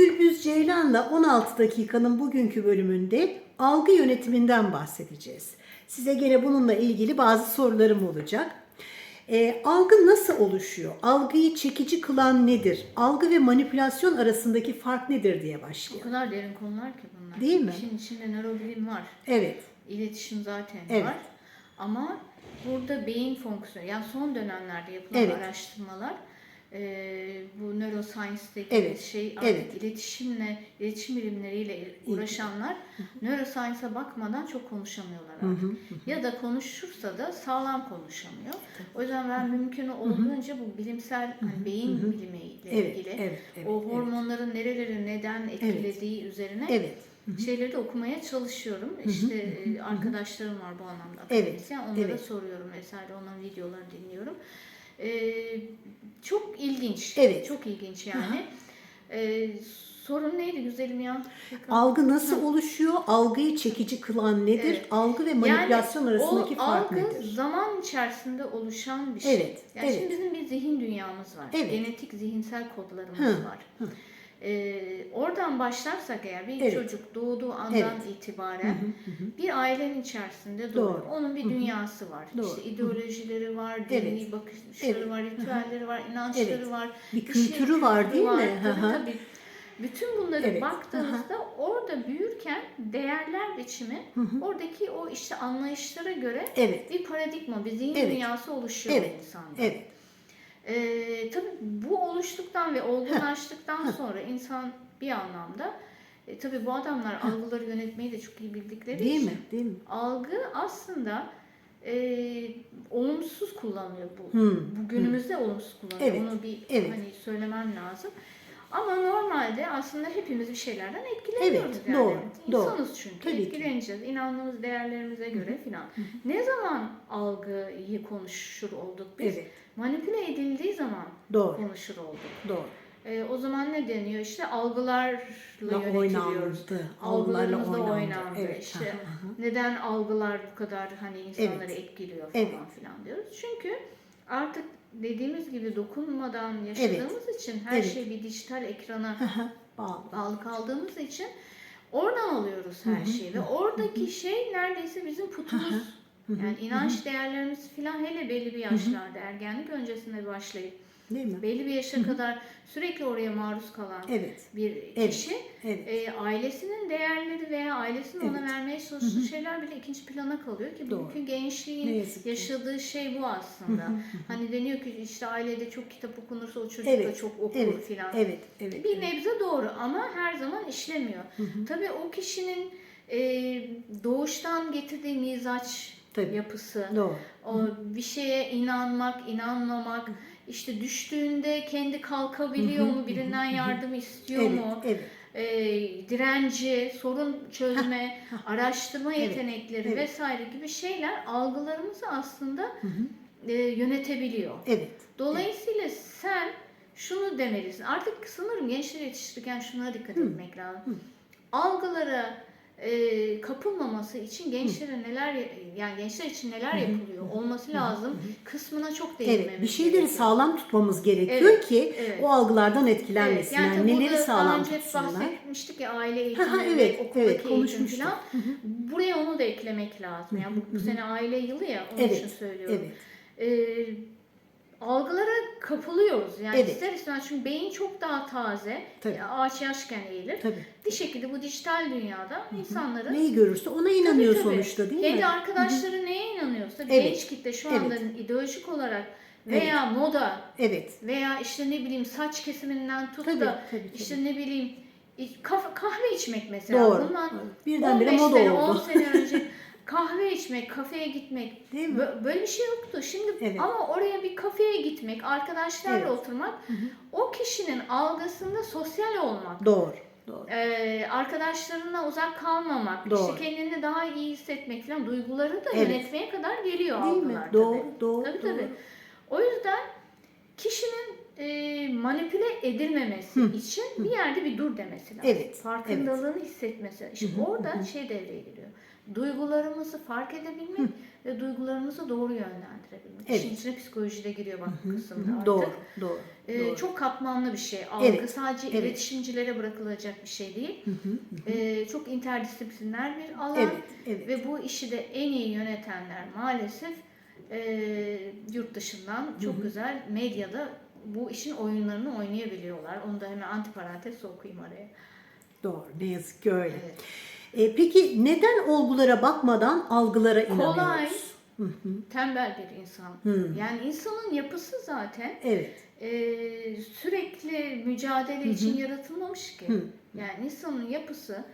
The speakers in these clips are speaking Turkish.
Gülbüz Ceylan'la 16 dakikanın bugünkü bölümünde algı yönetiminden bahsedeceğiz. Size gene bununla ilgili bazı sorularım olacak. Ee, algı nasıl oluşuyor? Algıyı çekici kılan nedir? Algı ve manipülasyon arasındaki fark nedir diye O başlayalım. kadar derin konular ki bunlar. Değil mi? İşin içinde nörobilim var. Evet, İletişim zaten Evet. var. Ama burada beyin fonksiyonu, yani son dönemlerde yapılan Evet. araştırmalar e, bu neuroscience'daki Evet, şey artık evet. iletişimle, iletişim bilimleriyle uğraşanlar neuroscience'a bakmadan çok konuşamıyorlar artık. Ya da konuşursa da sağlam konuşamıyor. O yüzden ben mümkün olduğunca bu bilimsel hani beyin bilimiyle Evet, ilgili evet, evet, o evet. hormonların nereleri neden etkilediği üzerine evet. şeyleri de okumaya çalışıyorum. İşte e, arkadaşlarım var bu anlamda Evet. Onlara evet. soruyorum vesaire. Onların videolarını dinliyorum. E, çok ilginç. Evet. Çok ilginç yani. E, sorun neydi güzelim ya? Tekrar. Algı nasıl oluşuyor? Algıyı çekici kılan nedir? Evet. Algı ve manipülasyon Yani arasındaki o fark algı nedir? zaman içerisinde oluşan bir şey. Evet, Yani evet. şimdi bizim bir zihin dünyamız var. Evet. Genetik zihinsel kodlarımız Hı, var. Ee, oradan başlarsak eğer bir Evet. çocuk doğduğu andan Evet. itibaren bir ailenin içerisinde doğuyor. Doğru. Onun bir dünyası var. Doğru. İşte ideolojileri var, Evet. dini bakışları Evet. var, ritüelleri var, inançları Evet. var. Bir şey kültürü var kültürü değil mi? var. Hı Tabii hı. tabii. Bütün bunları Evet. baktığımızda orada büyürken değerler biçimi oradaki o işte anlayışlara göre Evet. bir paradigma, bir zihin Evet. dünyası oluşuyor Evet. insanda. Evet. Ee, tabii bu oluştuktan ve olgunlaştıktan sonra insan bir anlamda e, tabii bu adamlar algıları yönetmeyi de çok iyi bildikleri Değil için mi? Değil mi? algı aslında e, olumsuz kullanılıyor bu. Hmm, Bu günümüzde olumsuz kullanılıyor. Evet, Onu bir evet. hani söylemem lazım. Ama normalde aslında hepimiz bir şeylerden etkileniyoruz Evet, yani. doğru, doğru. İnsanız çünkü. Tabii ki. etkileneceğiz. İnandığımız değerlerimize göre filan. Ne zaman algıyı konuşur olduk biz? Evet. Manipüle edildiği zaman Doğru. konuşur olduk. Doğru. Ee, o zaman ne deniyor? İşte algılarla La yönetiliyoruz. oynandı. Algılarla oynandı. oynandı. Evet. İşte aha. neden algılar bu kadar hani insanları Evet. etkiliyor falan Evet. filan diyoruz. Çünkü artık dediğimiz gibi dokunmadan yaşadığımız için her Evet. şey bir dijital ekrana Bağlı. bağlı kaldığımız için oradan alıyoruz her şeyi ve oradaki şey neredeyse bizim putumuz. Yani inanç değerlerimiz filan hele belli bir yaşlarda ergenlik öncesinde başlayıp Değil mi? belli bir yaşa kadar sürekli oraya maruz kalan Evet. bir Evet. kişi Evet. e, ailesinin değerleri veya ailesinin ona Evet. vermeye çalıştığı şeyler bile ikinci plana kalıyor ki Doğru. bugünkü gençliğin yaşadığı şey bu aslında. hani deniyor ki işte ailede çok kitap okunursa o çocuk da Evet. çok okur Evet. filan. Evet. Evet. Bir nebze doğru ama her zaman işlemiyor. Tabii o kişinin e, doğuştan getirdiği mizaç Tabii. yapısı, Doğru. o bir şeye inanmak, inanmamak, işte düştüğünde kendi kalkabiliyor mu, birinden yardım istiyor Evet. mu, Evet. e, direnci, sorun çözme, araştırma Evet, yetenekleri evet. vesaire gibi şeyler algılarımızı aslında e, yönetebiliyor. Evet. Dolayısıyla sen şunu demelisin. Artık sanırım gençleri yetiştirirken şuna dikkat etmek lazım. Algılara e, kapılmaması için gençlere neler yani gençler için neler yapılıyor olması lazım kısmına çok değinmemiz Evet. Bir şeyleri gerekiyor. sağlam tutmamız gerekiyor Evet, ki evet. o algılardan Evet, etkilenmesinler. yani tabii Neleri burada sağlam daha önce hep tutsunlar? bahsetmiştik ya aile Ha, eğitimi ha, ve evet, okuldaki evet, eğitim konuşmuştuk. falan. Buraya onu da eklemek lazım. Yani bu, bu sene aile yılı ya onun Evet, için söylüyorum. Evet. Ee, algılara kapılıyoruz. Yani Evet. ister istemez çünkü beyin çok daha taze. Tabii. Ya Ağaç yaşken eğilir. Tabii. Bir şekilde bu dijital dünyada insanların Neyi görürse ona inanıyor Tabii, tabii. sonuçta değil Kendi mi? arkadaşları neye inanıyorsa Evet. genç kitle şu anda Evet. ideolojik olarak veya moda Evet. veya işte ne bileyim saç kesiminden tut Tabii, da tabii, tabii. işte ne bileyim kahve içmek mesela. Doğru. Bundan. Birdenbire 15 moda sene, oldu. 10 sene önce kahve içmek, kafeye gitmek Değil mi? bö- böyle bir şey yoktu. Şimdi Evet. ama oraya bir kafeye gitmek, arkadaşlarla Evet. oturmak o kişinin algısında sosyal olmak. Doğru. Doğru. Ee, arkadaşlarına uzak kalmamak, Doğru. işte kendini daha iyi hissetmek falan duyguları da Evet. yönetmeye kadar geliyor Değil mi? algılar Doğru, tabii. doğru, Tabii doğru. tabii. O yüzden kişinin e, manipüle edilmemesi için bir yerde bir dur demesi lazım. Evet, Farkındalığını hissetmesi. İşte orada şey devreye giriyor. Duygularımızı fark edebilmek ve duygularımızı doğru yönlendirebilmek. Evet. İşin içine psikoloji de giriyor bak bu Hı kısımda hı, artık. Doğru, doğru. Ee, doğru. Çok kapsamlı bir şey. Algı Evet, sadece evet. iletişimcilere bırakılacak bir şey değil. Ee, çok interdisipliner bir alan. Evet, evet. Ve bu işi de en iyi yönetenler maalesef e, yurt dışından çok güzel medyada bu işin oyunlarını oynayabiliyorlar. Onu da hemen antiparantez okuyayım araya. Doğru. Ne yazık ki öyle. Evet. E, peki neden olgulara bakmadan algılara inanıyoruz? Kolay, Hı hı. tembel bir insan. Hı. Yani insanın yapısı zaten Evet. e, sürekli mücadele için yaratılmamış ki. Hı. Yani insanın yapısı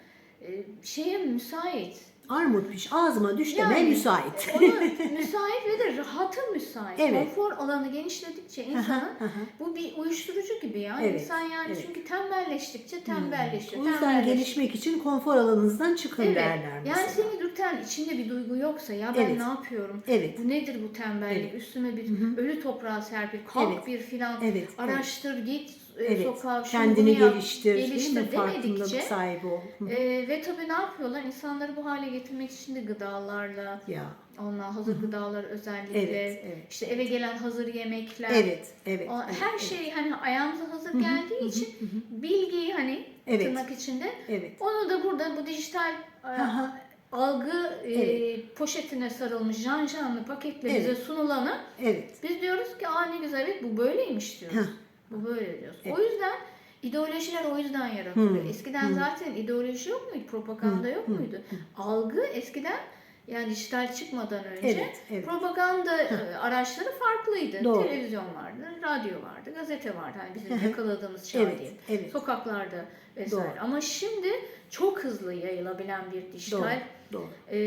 e, şeye müsait. Armut piş ağzıma düş demeye Yani, müsait. Ona müsait ve de rahata müsait. Evet. Konfor alanı genişledikçe insanın Hı hı. bu bir uyuşturucu gibi ya. Evet, İnsan yani evet. çünkü tembelleştikçe tembelleşiyor. o yüzden tembelleşiyor. gelişmek için konfor alanınızdan çıkın Evet. derler mesela. Yani seni dürten içinde bir duygu yoksa ya ben Evet. ne yapıyorum? Evet. Bu nedir bu tembellik? Üstüme bir ölü toprağa serpil, kalk Evet. bir filan, Evet, araştır, git e, Evet. sokağa, Kendini geliştir, değil mi? geliştir Farkındalık sahibi ol. E, ve tabii ne yapıyorlar? İnsanları bu hale getirmek için de gıdalarla, ya. onlar hazır gıdalar özellikle, Evet, evet. işte eve gelen hazır yemekler, Evet, evet. o- evet, her evet. şey hani ayağımıza hazır geldiği için bilgiyi hani Evet. tırnak içinde Evet. onu da burada bu dijital e, algı e, Evet. poşetine sarılmış jan janlı paketle bize Evet. sunulanı Evet. biz diyoruz ki aa ne güzel evet bu böyleymiş diyoruz. Heh. Bu böyle diyoruz. Evet. O yüzden ideolojiler o yüzden yaratılıyor. Hı. Eskiden Hı. zaten ideoloji yok muydu? Propaganda yok muydu? Algı eskiden yani dijital çıkmadan önce Evet, evet. propaganda e, araçları farklıydı. Doğru. Televizyon vardı, radyo vardı, gazete vardı. Hani bizim yakaladığımız çağ Evet, değil. evet. Sokaklarda vesaire. Doğru. Ama şimdi çok hızlı yayılabilen bir dijital Doğru. Doğru. e,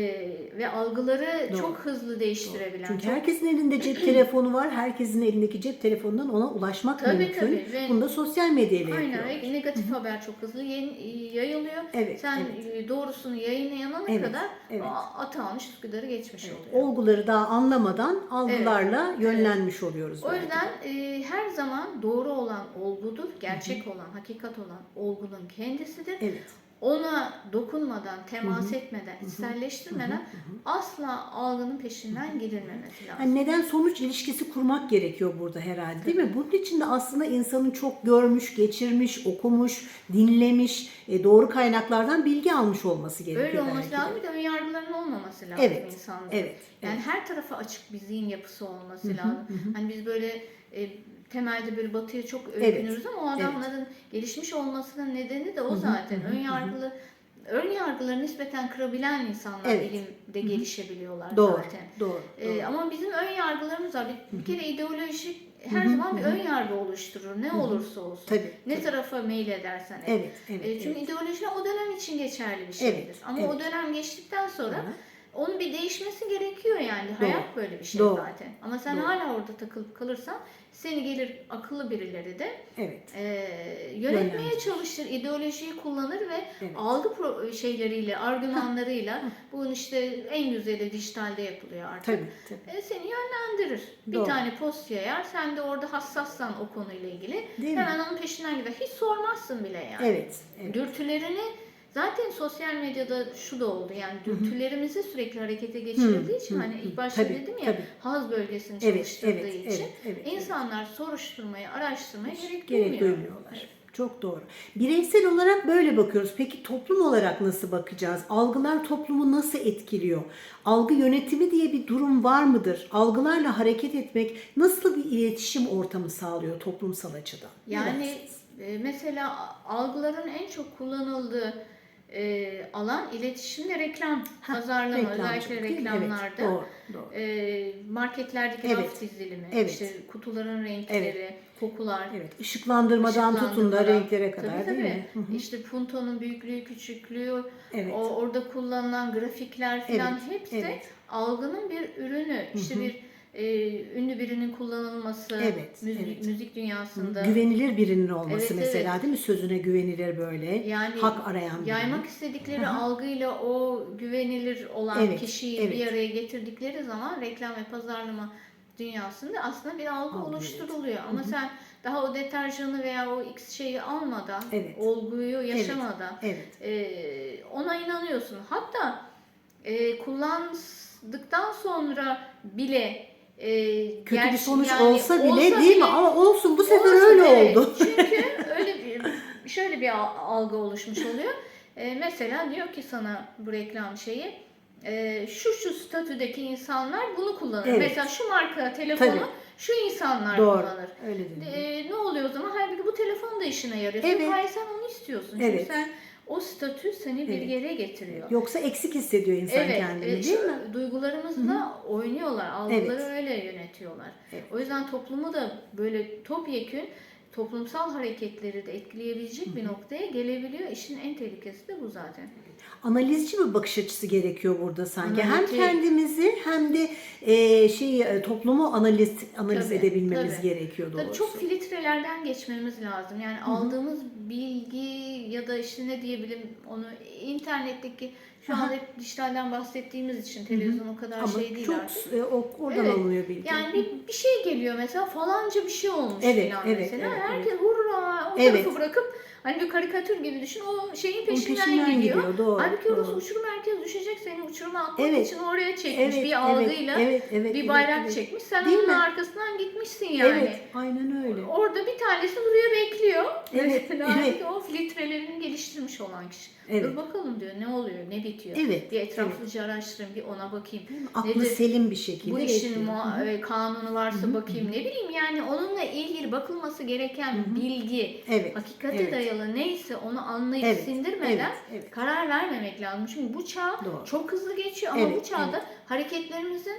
ve algıları Doğru. çok hızlı değiştirebilen. Çünkü çok herkesin elinde cep telefonu var. Herkesin elindeki cep telefonundan ona ulaşmak Tabii, mümkün. tabii. Ve- Bunu da sosyal medyayla Aynen yapıyor. ve negatif haber çok hızlı yayın- yayılıyor. Evet, Sen evet. e, doğrusunu yayınlayana Evet, kadar evet. o atı almış Üsküdar'ı geçmiş oluyor. Olguları daha anlamadan algılarla yönlenmiş oluyoruz. O yüzden e, her zaman doğru olan olgudur, gerçek olan, hakikat olan olgunun kendisidir. Evet. Ona dokunmadan, temas etmeden, içselleştirmeden asla algının peşinden gidilmemesi lazım. Hani neden sonuç ilişkisi kurmak gerekiyor burada herhalde değil mi? Bunun için de aslında insanın çok görmüş, geçirmiş, okumuş, dinlemiş, e, doğru kaynaklardan bilgi almış olması gerekiyor. Öyle olması belki lazım. Bir de ön yargıların olmaması lazım Evet, insanda. evet, Yani her tarafa açık bir zihin yapısı olması lazım. Hani biz böyle e, temelde böyle batıya çok Evet, övünürüz ama o evet. adamların gelişmiş olmasının nedeni de o zaten. Ön yargılı ön yargıları nispeten kırabilen insanlar Evet. ilimde gelişebiliyorlar Doğru, zaten. doğru. Ee, ama bizim ön yargılarımız var. Bir, bir kere ideolojik her zaman bir ön yargı oluşturur. Ne olursa olsun. Tabii, ne tabii. tarafa meyil edersen et. Evet, evet, Ee, çünkü evet. ideoloji o dönem için geçerli bir şeydir. Evet, ama evet. o dönem geçtikten sonra Hı. Onun bir değişmesi gerekiyor yani. Doğru. Hayat böyle bir şey Doğru. zaten. Ama sen Doğru. hala orada takılıp kalırsan seni gelir akıllı birileri de Evet. e, yönetmeye Yönlendirir. çalışır, ideolojiyi kullanır ve Evet. algı pro- şeyleriyle, argümanlarıyla bunun işte en güzeli de dijitalde yapılıyor artık. Tabii, tabii. E, seni yönlendirir. Bir Doğru. tane post yayar. Sen de orada hassassan o konuyla ilgili Değil mi? hemen onun peşinden gider. Hiç sormazsın bile yani. Evet. evet. Dürtülerini zaten sosyal medyada şu da oldu yani dürtülerimizi sürekli harekete geçirdiği için hani ilk başta Tabii, dedim ya tabii. haz bölgesini Evet, çalıştırdığı evet, için evet, evet, evet. insanlar soruşturmayı, araştırmayı gerek, Gerek duymuyor. duymuyorlar. Çok doğru. Bireysel olarak böyle bakıyoruz. Peki toplum olarak nasıl bakacağız? Algılar toplumu nasıl etkiliyor? Algı yönetimi diye bir durum var mıdır? Algılarla hareket etmek nasıl bir iletişim ortamı sağlıyor toplumsal açıdan? Yani e, mesela algıların en çok kullanıldığı e, alan iletişimde reklam, Ha, pazarlama reklamcılık özellikle değil mi? reklamlarda. Evet, doğru, doğru. E, marketlerdeki Evet. raf dizilimi, Evet. işte kutuların renkleri, kokular. Evet, ışıklandırmadan tutun da renklere kadar Tabii, değil tabii. mi? Hı hı. İşte puntonun büyüklüğü, küçüklüğü, Evet. o orada kullanılan grafikler falan Evet, hepsi evet. algının bir ürünü. İşte bir e, ünlü birinin kullanılması, Evet, müzik, evet. müzik dünyasında. Güvenilir birinin olması Evet, mesela değil mi? Sözüne güvenilir böyle. Yani hak arayan birinin. yaymak istedikleri algıyla o güvenilir olan Evet, kişiyi evet. bir araya getirdikleri zaman reklam ve pazarlama dünyasında aslında bir algı Algı, oluşturuluyor. Ama sen daha o deterjanı veya o X şeyi almadan, Evet. olguyu yaşamadan Evet. e, ona inanıyorsun. Hatta e, kullandıktan sonra bile e, Kötü bir sonuç yani olsa bile değil bile- mi? Ama olsun bu sefer olsa öyle evet. oldu. Çünkü öyle bir şöyle bir al- algı oluşmuş oluyor. E, mesela diyor ki sana bu reklam şeyi e, şu şu statüdeki insanlar bunu kullanır. Evet. Mesela şu marka telefonu Tabii. şu insanlar Doğru. kullanır. Öyle. E, ne oluyor o zaman? Halbuki bu telefon da işine yarıyor. Evet. Çünkü hayır sen onu istiyorsun. Çünkü Evet. sen o statü seni bir Evet. yere getiriyor. Yoksa eksik hissediyor insan Evet, kendini evet, değil mi? duygularımızla oynuyorlar, algıları Evet. öyle yönetiyorlar. Evet. O yüzden toplumu da böyle topyekün toplumsal hareketleri de etkileyebilecek bir noktaya gelebiliyor. İşin en tehlikesi de bu zaten. Analizci bir bakış açısı gerekiyor burada sanki. Analitik. Hem kendimizi hem de e, şey toplumu analiz analiz Tabii, edebilmemiz tabii. gerekiyor Tabii doğrusu. çok filtrelerden geçmemiz lazım. Yani aldığımız bilgi ya da işte ne diyebilirim onu internetteki şu an hep dijitalden bahsettiğimiz için televizyon o kadar Ama şey değil çok artık. e, o- oradan Evet. alınıyor bilgi. Yani bir, bir şey geliyor mesela falanca bir şey olmuş Evet, filan evet, mesela. evet, Herkes hurra o Evet. tarafı bırakıp hani bir karikatür gibi düşün o şeyin Onun peşinden, gidiyor. Doğru. Halbuki orası doğru. uçurum herkes düşecek seni uçuruma atmak Evet. için oraya çekmiş bir algıyla evet, evet, bir evet, bayrak evet. çekmiş. Sen Değil onun mi? arkasından gitmişsin yani. Evet, aynen öyle. Orada bir tanesi duruyor bekliyor. Evet, Mesela evet. o filtrelerini geliştirmiş olan kişi. Evet. Dur bakalım diyor ne oluyor ne bitiyor. Evet, Bir etraflıca araştırayım bir ona bakayım. Aklı Nedir? selim bir şekilde. Bu işin mua- e, kanunu varsa bakayım ne bileyim yani onunla ilgili bakılması gereken bilgi Evet. hakikate evet. dayalı neyse onu anlayıp Evet, sindirmeden evet, evet. karar vermemek lazım. Çünkü bu çağ Doğru. çok hızlı geçiyor ama Evet, bu çağda hareketlerimizin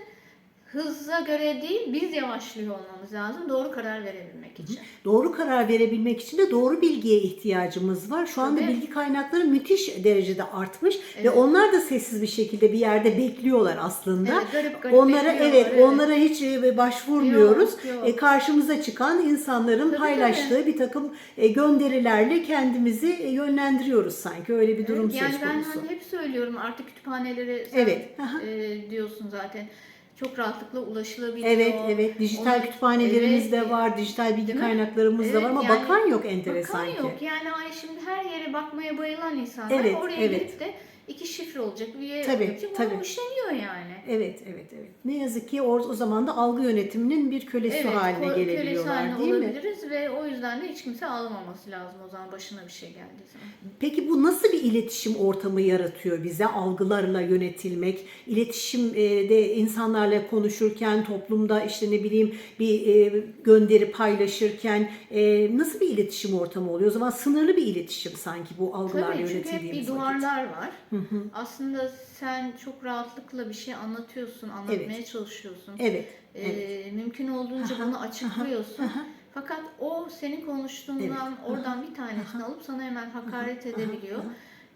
hıza göre değil biz yavaşlıyor olmamız lazım doğru karar verebilmek için. Doğru karar verebilmek için de doğru bilgiye ihtiyacımız var. Şu anda Tabii. bilgi kaynakları müthiş derecede artmış ve Evet. onlar da sessiz bir şekilde bir yerde bekliyorlar aslında. Evet, garip garip onlara bekliyorlar, evet, onlara hiç e, başvurmuyoruz. Yok, yok. E, karşımıza çıkan insanların Tabii, paylaştığı bir takım e, gönderilerle kendimizi e, yönlendiriyoruz sanki. Öyle bir durum Evet, yani söz ben konusu. hani hep söylüyorum artık kütüphanelere sen, Evet, aha. e, diyorsun zaten. Çok rahatlıkla ulaşılabiliyor. Evet, evet. Dijital Onu- kütüphanelerimiz Evet, de var, dijital bilgi kaynaklarımız da Evet, var ama yani bakan yok enteresan Bakan ki. yok. Yani şimdi her yere bakmaya bayılan insanlar Evet, oraya evet. gidip de iki şifre olacak, üye Tabii, olacak. tabii. Onu üşeniyor yani. Evet, evet, evet. Ne yazık ki o, o zaman da algı yönetiminin bir kölesi haline ko- kölesi gelebiliyorlar haline değil mi? olabiliriz ve o yüzden de hiç kimse ağlamaması lazım o zaman başına bir şey geldiği zaman. Peki bu nasıl bir iletişim ortamı yaratıyor bize algılarla yönetilmek? İletişimde insanlarla konuşurken, toplumda işte ne bileyim bir e, gönderi paylaşırken e, nasıl bir iletişim ortamı oluyor? O zaman sınırlı bir iletişim sanki bu algılarla Tabii çünkü hep yönetildiğimiz bir vakit. duvarlar var. Aslında sen çok rahatlıkla bir şey anlatıyorsun, anlatmaya çalışıyorsun. Evet, Ee, evet. mümkün olduğunca Aha, bunu açıklıyorsun. aha. Fakat o senin konuştuğundan oradan bir tanesini alıp sana hemen hakaret edebiliyor.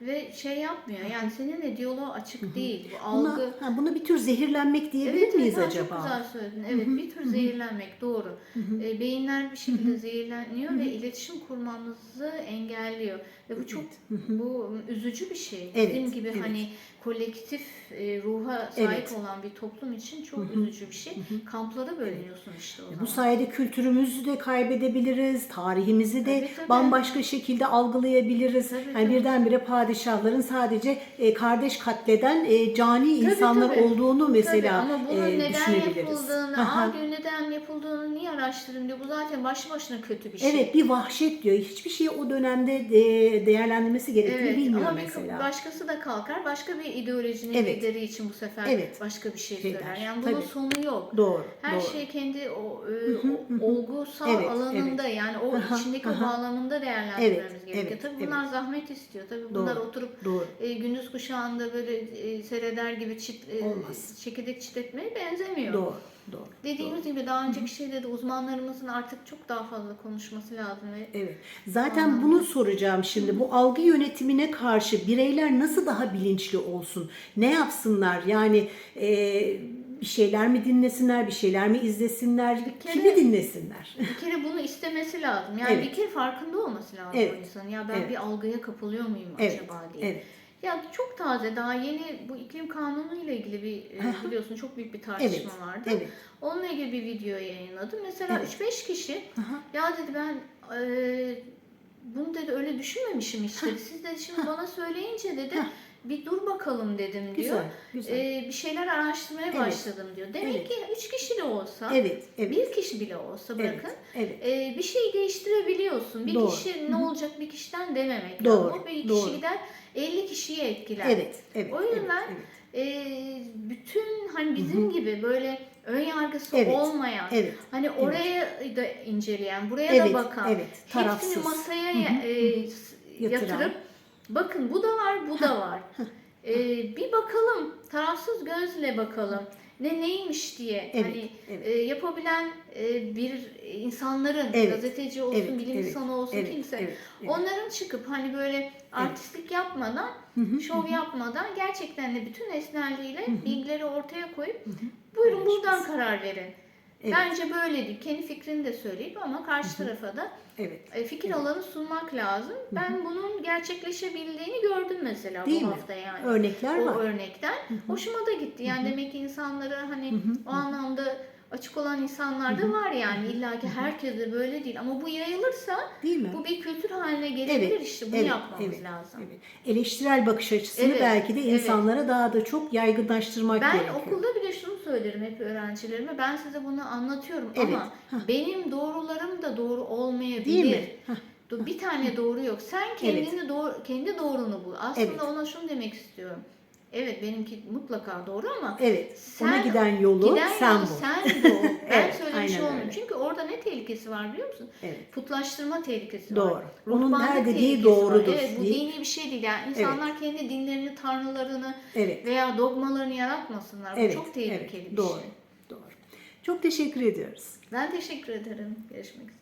Ve şey yapmıyor. Yani seninle diyaloğu açık değil. Bu algı Buna, ha, buna bir tür zehirlenmek diyebilir Evet, miyiz evet, acaba? Çok güzel söyledin. Evet, bir tür zehirlenmek doğru. E, beyinler bir şekilde zehirleniyor ve iletişim kurmamızı engelliyor. Ve bu çok bu üzücü bir şey. Evet, Bizim gibi evet. hani kolektif e, ruha sahip Evet. olan bir toplum için çok üzücü bir şey. Kamplara bölünüyorsun işte o zaman. Bu sayede kültürümüzü de kaybedebiliriz, tarihimizi de Tabii, tabii. bambaşka şekilde algılayabiliriz. Tabii, yani tabii. birdenbire padişahların sadece e, kardeş katleden e, cani insanlar tabii. olduğunu mesela Tabii, ama bunun e, neden düşünebiliriz. yapıldığını, diyor neden yapıldığını niye araştırın diyor. Bu zaten başlı başına kötü bir şey. Evet bir vahşet diyor. Hiçbir şeyi o dönemde de, değerlendirmesi gerektiğini Evet bilmiyor ama mesela. başkası da kalkar başka bir ideolojinin Evet. lideri için bu sefer Evet. başka bir şey Şey söyler. Yani bunun tabii. sonu yok. Doğru. Her doğru. şey kendi o, e, olgusal Evet, alanında yani o Aha, içindeki aha. bağlamında değerlendirmemiz Evet, gerekiyor. evet, Tabii bunlar zahmet istiyor. Tabii Doğru, bunlar oturup doğru. e, gündüz kuşağında böyle e, seyreder gibi çit, e, çekirdek çitletmeye benzemiyor. Doğru. Doğru. Dediğimiz gibi daha önceki şeyde de uzmanlarımızın artık çok daha fazla konuşması lazım ve Evet. Zaten bunu soracağım şimdi. Bu algı yönetimine karşı bireyler nasıl daha bilinçli olsun? Ne yapsınlar? Yani e, bir şeyler mi dinlesinler, bir şeyler mi izlesinler? Bir kere- Kimi dinlesinler? Bir kere bunu istemesi lazım. Yani Evet. bir kere farkında olması lazım Evet. insanın. Ya ben Evet. bir algıya kapılıyor muyum Evet. acaba diye. Evet. Ya çok taze daha yeni bu iklim kanunu ile ilgili bir e, biliyorsun çok büyük bir tartışma Evet. vardı. Evet. Onunla ilgili bir video yayınladım. Mesela Evet. 3-5 kişi Aha. ya dedi ben e, bunu dedi öyle düşünmemişim hiç dedi. Siz de şimdi bana söyleyince dedi bir dur bakalım dedim diyor. Güzel, güzel. Ee, bir şeyler araştırmaya Evet. başladım diyor. Demek Evet. ki üç kişi de olsa, evet, evet. bir kişi bile olsa evet, bırakın evet. e, bir şey değiştirebiliyorsun. Bir Doğru. kişi ne olacak bir kişiden dememek Doğru, lazım. O bir doğru. kişi gider 50 kişiyi etkiler. Evet, evet. O yüzden evet, e, bütün hani bizim gibi böyle ön yargısı Evet, olmayan, evet. hani oraya da inceleyen, buraya Evet, da bakan, evet, tarafsız. hepsini masaya e, yatırıp bakın bu da var, bu da var. E, bir bakalım, tarafsız gözle bakalım. Ne neymiş diye Evet, hani evet. e, yapabilen e, bir insanların Evet, gazeteci olsun, evet, bilim evet, insanı olsun evet, kimse evet, evet. onların çıkıp hani böyle artistlik yapmadan, şov yapmadan gerçekten de bütün esnelliğiyle bilgileri ortaya koyup buyurun buradan karar verin. Evet. Bence böyledir. Kendi fikrini de söyleyip ama karşı tarafa da Evet. e, fikir alanı sunmak lazım. Ben bunun gerçekleşebildiğini gördüm mesela Değil bu mi? hafta yani. Örnekler o var. örnekten. Hoşuma da gitti. Yani demek ki insanlara hani o anlamda açık olan insanlar da var yani. İlla ki herkes de böyle değil. Ama bu yayılırsa Değil mi? bu bir kültür haline gelebilir Evet, işte. Bunu evet, yapmamız evet, lazım. Evet. Eleştirel bakış açısını Evet, belki de evet. insanlara daha da çok yaygınlaştırmak Ben gerekiyor. okulda bile şunu söylerim hep öğrencilerime. Ben size bunu anlatıyorum Evet. ama benim doğrularım da doğru olmayabilir. Değil mi? Hah. Do- Bir tane doğru yok. Sen kendini doğru, kendi doğrunu bul. Aslında Evet. ona şunu demek istiyorum. Evet benimki mutlaka doğru ama Evet. sen Ona giden yolu giden sen yolu bul. sen bul. Ben Evet, söylemiş aynen olmuyorum. öyle. Çünkü orada ne tehlikesi var biliyor musun? Evet. Putlaştırma tehlikesi Doğru. var. Onun Ruhbanlık her dediği tehlikesi var. doğrudur Evet bu deyip- dini bir şey değil. Yani insanlar kendi dinlerini, tanrılarını Evet. veya dogmalarını yaratmasınlar. Bu Evet. çok tehlikeli evet. bir Doğru. şey. Doğru. Çok teşekkür ediyoruz. Ben teşekkür ederim. Görüşmek üzere.